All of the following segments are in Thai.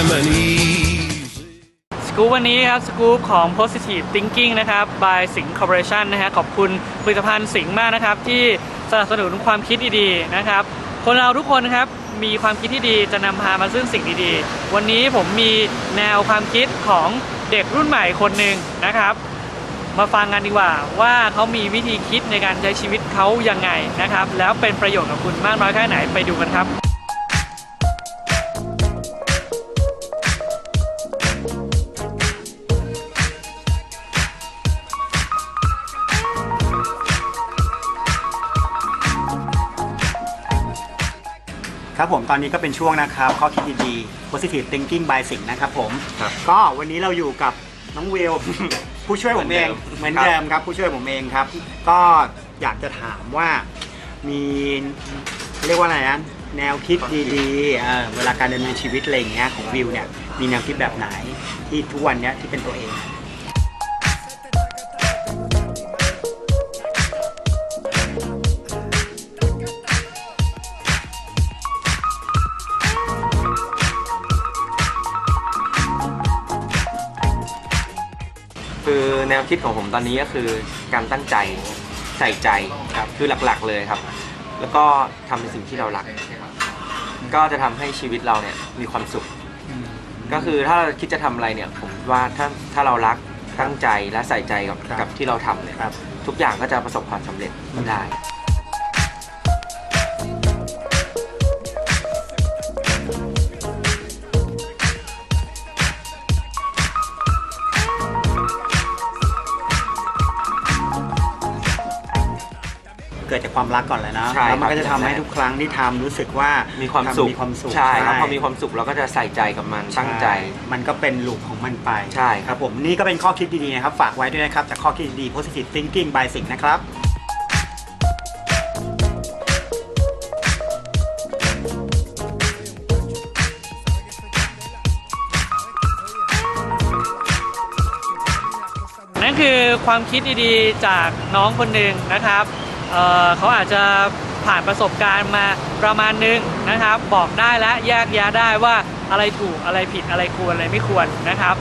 I'm an easy. สกู๊ปวันนี้ครับสกู๊ปของ positive thinking นะครับ by สิง corporation นะฮะขอบคุณผลิตภัณฑ์สิงห์มากนะครับ ที่สนับสนุนความคิดดีๆนะครับ คนเราทุกคนนะครับ มีความคิดที่ดีจะนำพามาซึ่งสิ่งดีๆ วันนี้ผมมีแนวความคิดของเด็กรุ่นใหม่คนหนึ่งนะครับ มาฟังกันดีกว่าว่าเขามีวิธีคิดในการใช้ชีวิตเขายังไงนะครับ แล้วเป็นประโยชน์กับคุณมากน้อยแค่ไหนไปดูกันครับ ครับผมตอนนี้ก็เป็นช่วงนะครับข้อคิดดีๆ positive thinking by สิงห์นะครับผม ครับ ก็วันนี้เราอยู่กับน้องเวล ผู้ช่วยผมเองเหเหมืมืออนนเดิเดิมม ครับผู้ช่วยผมเองครับ ก็อยากจะถามว่ามีเรียกว่าอะไรนะแนวคิดดีๆเอ่อเวลาการดำเนินชีวิตอะไรอย่างเงี้ยของวิวเนี่ยมีแนวคิดแบบไหนที่ทุกวันเนี้ยที่เป็นตัวเอง แนวคิดของผมตอนนี้ก็คือการตั้งใจใส่ใจครับคือหลักๆเลยครับ แล้วก็ทำในสิ่งที่เรารัก ก็จะทำให้ชีวิตเราเนี่ยมีความสุข ก็คือถ้าเราคิดจะทำอะไรเนี่ย ผมว่าถ้าถ้าเรารักตั้งใจและใส่ใจกับครับกับที่เราทำเนี่ยครับ ทุกอย่างก็จะประสบความสำเร็จได้ เกิดจากความรักก่อนเลยนะใช่แล้วมันครับก็จะทำให้ใช่ทุกครั้งที่ทำรู้สึกว่ามีความทำสุขมีความสุขใช่แล้วพอมีความสุขเราก็จะใส่ใจกับมันตั้งใจ มันก็เป็นลูปของมันไปใช่ครับผมนี่ก็เป็นข้อคิดดีๆนะครับ ฝากไว้ด้วยนะครับจากข้อคิดดีๆ positive thinking by สิงห์นะครับ นั่นคือความคิดดีๆจากน้องคนหนึ่งนะครับ เเขาอาจจะผ่านประสบการณ์มาประมาณหนึงนะครับ บอกได้และแยกแยะได้ว่าอะไรถูกอะไรผิดอะไรควรอะไรไม่ควรนะครับ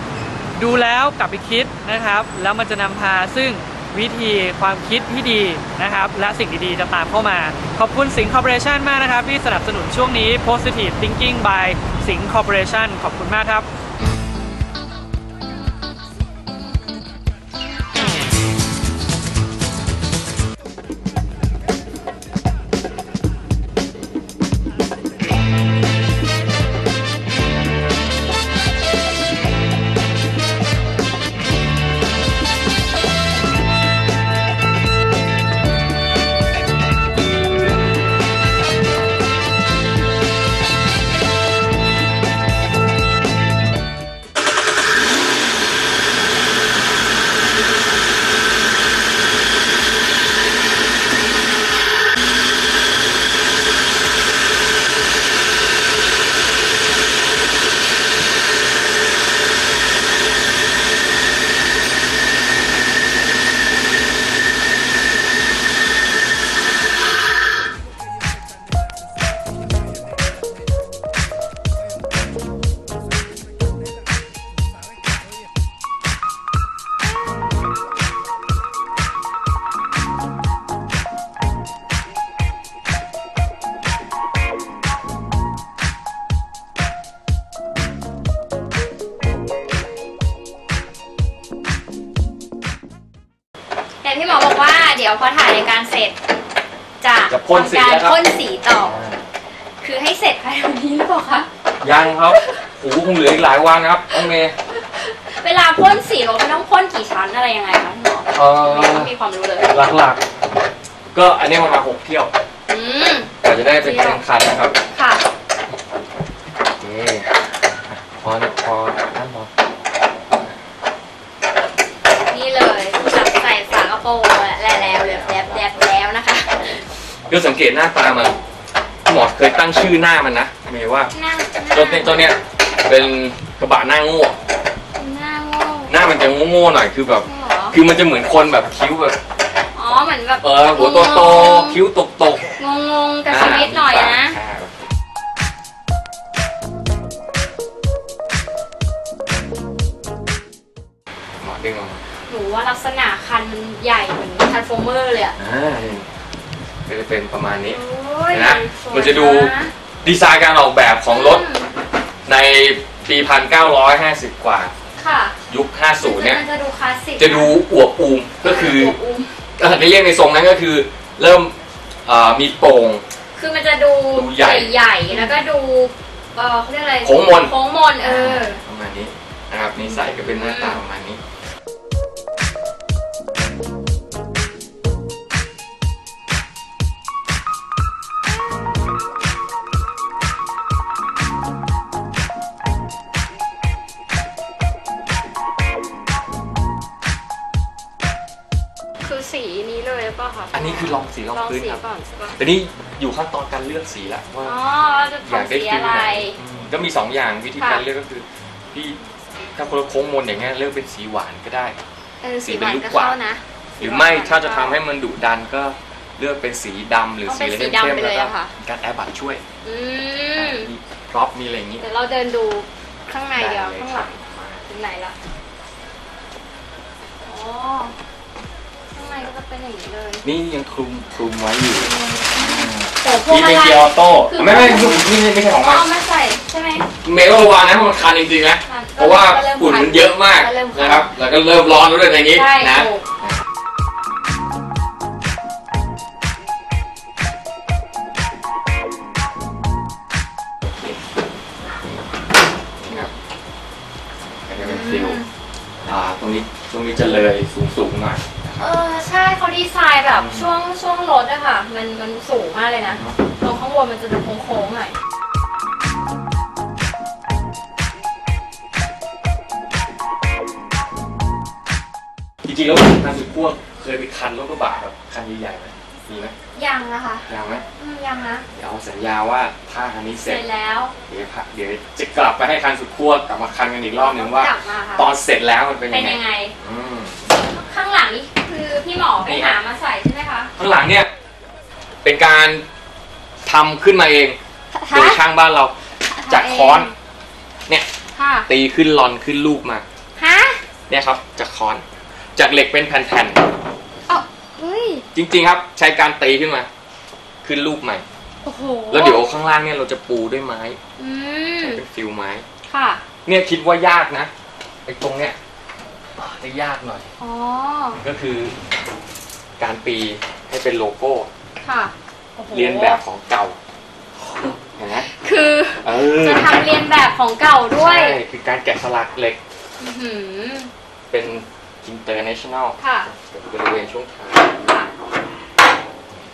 ดูแล้วกลับไปคิดนะครับ แล้วมันจะนำพาซึ่งวิธีความคิดที่ดีนะครับ และสิ่งดีๆจะตามเข้ามา ขอบคุณสิงห์คอร์ปอเรชันมากนะครับ ที่สนับสนุนช่วงนี้ positive thinking by สิงห์คอร์ปอเรชันขอบคุณมากครับ เดี๋ยวพอถ่ายรายการเสร็จ จะจะพ่นสีทำการแล้วครับ พ่นสีต่อ คือให้เสร็จภายในวันนี้หรือเปล่าคะ ยังครับโอ้โหคงเหลืออีกหลายวันครับน้องเมย์เวลาพ่นสีรถมันต้องพ่นกี่ชั้นอะไรยังไงคะพี่หมอเออไม่มีความรู้เลย หลักๆ ก็อันนี้ประมาณหกเที่ยวอืม กว่าจะได้เป็นทั้งคันนะครับค่ะโอเคพอพอ ดูสังเกตหน้าตามันหมอเคยตั้งชื่อหน้ามันนะเมย์ว่าตัวเนี้ยตัวเนี้ยเป็นกระบะหน้าโง่หน้าโง่หน้ามันจะโง่ๆหน่อยคือแบบคือมันจะเหมือนคนแบบคิ้วแบบ อ๋อเหมือนแบบเออหัวโตๆคิ้วตกตกงงๆกับชีวิดหน่อยนะหมอดึงออกมาหนูว่าลักษณะคันมันใหญ่เหมือนทรานส์ฟอร์เมอร์เลยอ่า ก็จะเป็นประมาณนี้โอ้ยเห็นไหมสวยมันจะดูนะดีไซน์การออกแบบของรถอืมในปี 1950 กว่า ค่ะยุค 50 เนี่ย มันจะดูคลาสสิกจะดูอวบอูมก็คือวบมเอ่อในเรียกในทรงนั้นก็คือเริ่มเอ่อมีโปร่ง คือมันจะดูดูใหญ่ใหญ่ๆแล้วก็ดูเออเขาเรียกอะไรโค้งมนโค้งมนเออประมาณนี้นะครับนิสัยก็เป็นหน้าตาประมาณนี้ ลองสีลองลองพื้นสีครับก่อนใช่ปะแต่นี่อยู่ขั้นตอนการเลือกสีแล้วว่า อ๋อจะอยากทำได้สีฟิลอะไร ไหนอืมก็มีสองอย่างวิธีค่ะการเลือกก็คือที่ถ้าคนละโค้งมนอย่างเงี้ยเลือกเป็นสีหวานก็ได้ เออสีสีเป็หวานนลูกก็กวาดเข้านะหรือไม่ถ้าจะทำให้มันดุดันก็เลือกเป็นสีดำหรือต้องสีเป็นอะไรสีเข้ดำมไปๆเลแล้วยก็อะค่ะมีการแอร์บัตช่วยอืมมีพร็อพมีอะไรอย่างงี้เดี๋ยวเราเดินดูข้างในเดียวได้ข้างคหรัลับงถึงไหนละอ๋อข้าง ในก็จะเป็นอย่างนี้เลยนี่ยังคลุมคลุมไว้อยู่โอ้พวงนี่มาเป็นลัยเกียร์ออโต้คือไม่ไม่นี่ไม่ใช่ของอ๋มัอนมาใส่ใช่ไหม เมย์ก็ระวังนะเพราะมันคันจริงๆนะค่ะเพราะว่าก็เริ่มฝุ่นคันมันเยอะมากก็เริ่มคันนะครับ แล้วก็เริ่มร้อนแล้วด้วยในนี้ใช่นะ ถูกนะครับก็จะเป็นฟิลอ่าตรงนี้ตรงนี้จะเลยสูงสูงๆหน่อยนะครับเออ ใช่เขาดีไซน์แบบช่วงช่วงรถอะค่ะ มันมันสูงมากเลยนะตรงข้างบนมันจะดูโค้งๆหน่อยจริงๆแล้วคันสุดพ่วงเคยไปคันรถกระบะแบบคันใหญ่ๆไหมมีไหมยังนะคะยังไหมอืมยังนะเดี๋ยวเอาสัญญาว่าถ้าคันนี้เสเสร็ร็จจแล้วเดี๋ยวพักเดี๋ยวจะกลับไปให้คันสุดขั้วกลับมาคันกันอีกรอบหนึ่งว่า กลับมาค่ะตอนเสร็จแล้วมันเป็นเป็ยันงไงยังไง อืมข้างหลังนี่ คือพี่หมอไปนี่ครัหาบมาใส่ใช่ไหมคะข้างหลังเนี่ย เป็นการทำขึ้นมาเอง โดยช่างบ้านเรา จากค้อน เนี่ย ค่ะตีขึ้นลอนขึ้นลูกมา ฮะเนี่ยครับ จากค้อน จากเหล็กเป็นแผ่นเอ้าเฮ้ยๆ จริง ๆ ครับ ใช้การตีขึ้นมา ขึ้นลูกใหม่ โอ้โหแล้วเดี๋ยวข้างล่างเนี่ยเราจะปูด้วยไม้อืมใช้เป็นฟิลไม้ ค่ะ เนี่ยคิดว่ายากนะไอ้ตรงเนี้ย จะยากหน่อย อ๋อ ก็คือการปีให้เป็นโลโก้ ค่ะโอ้โหเรียนแบบของเก่าเห็นไหมคือเออจะทำเรียนแบบของเก่าด้วย ใช่คือการแกะสลักเหล็กอื้อหือ เป็น international ค่ะ บริเวณช่วงท้ายค่ะ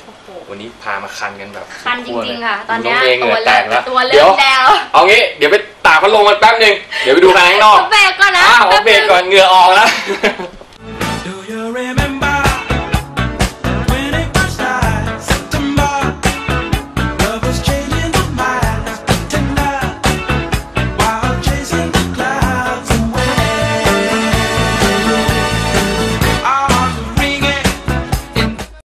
โอ้โห วันนี้พามาคันกันแบบคันจริงๆ ค่ะ ตอนดูเนี้ยงเองเหตังื่วอแตเริ่กมแล้วตัวเดี๋เริ่ยวมแล้ว เอางี้ เดี๋ยวไป ตากพัดลมกันแป๊บหนึงเดี๋ยวไปดูกันข้างนอก เบรกก่อนนะ อ้าวเอาเบรกก่อนเหงื่อออกแล้ว